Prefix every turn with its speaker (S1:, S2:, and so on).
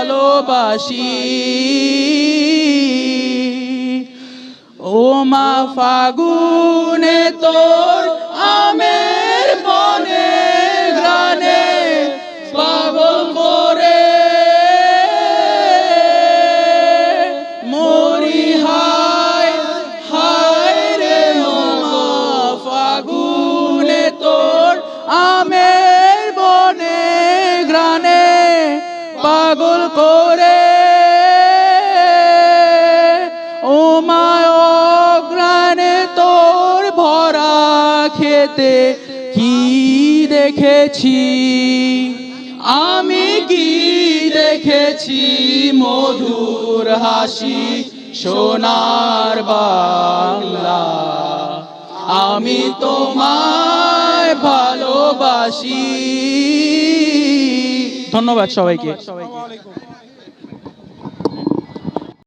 S1: ভালোবাসি। ও মা ফাগুনে তোর আমের বনে গ্রানে পাগল করে। মরি হায় হায় রে ও মা ফাগুনে তোর আমের পাগল করে। ও মা অগ্রানে তোর ভরা খেতে কি দেখেছি? আমি কি দেখেছি মধুর হাসি সোনার বাংলা? আমি তোমায় ভালোবাসি। ধন্যবাদ সবাইকে।